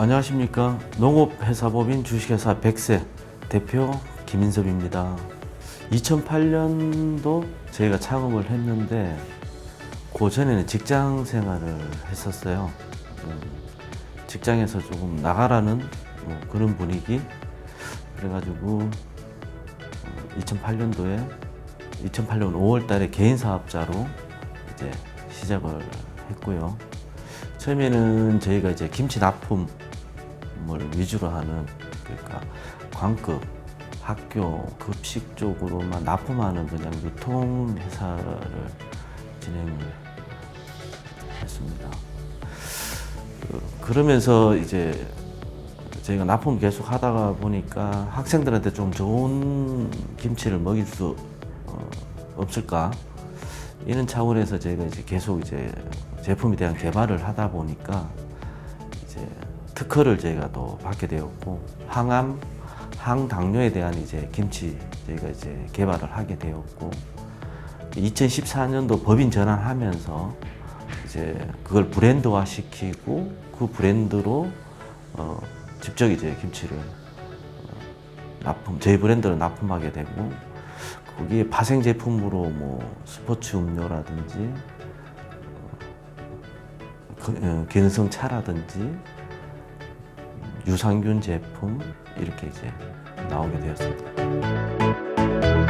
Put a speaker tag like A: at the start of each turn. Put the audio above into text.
A: 안녕하십니까. 농업회사법인 주식회사 백세 대표 김인섭입니다. 2008년도 저희가 창업을 했는데 그 전에는 직장 생활을 했었어요. 음, 직장에서 조금 나가라는 뭐 그런 분위기. 그래가지고 2008년도에 2008년 5월 달에 개인 사업자로 이제 시작을 했고요. 처음에는 저희가 이제 김치 납품 을 위주로 하는 그러니까 광급 학교 급식 쪽으로만 납품하는 그냥 유통 회사를 진행을 했습니다. 그- 그러면서 이제 저희가 납품 계속 하다가 보니까 학생들한테 좀 좋은 김치를 먹일 수 어, 없을까 이런 차원에서 저희가 이제 계속 이제 제품에 대한 개발을 하다 보니까 이제 특허를 저희가 또 받게 되었고 항암, 항당뇨에 대한 이제 김치 저희가 이제 개발을 하게 되었고 2014년도 법인 전환하면서 이제 그걸 브랜드화 시키고 그 브랜드로 어, 직접 이제 김치를 어, 납품 저희 브랜드를 납품하게 되고 거기에 파생 제품으로 뭐 스포츠 음료라든지 어, 그, 어, 기능성 차라든지 유산균 제품 이렇게 이제 나오게 되었습니다.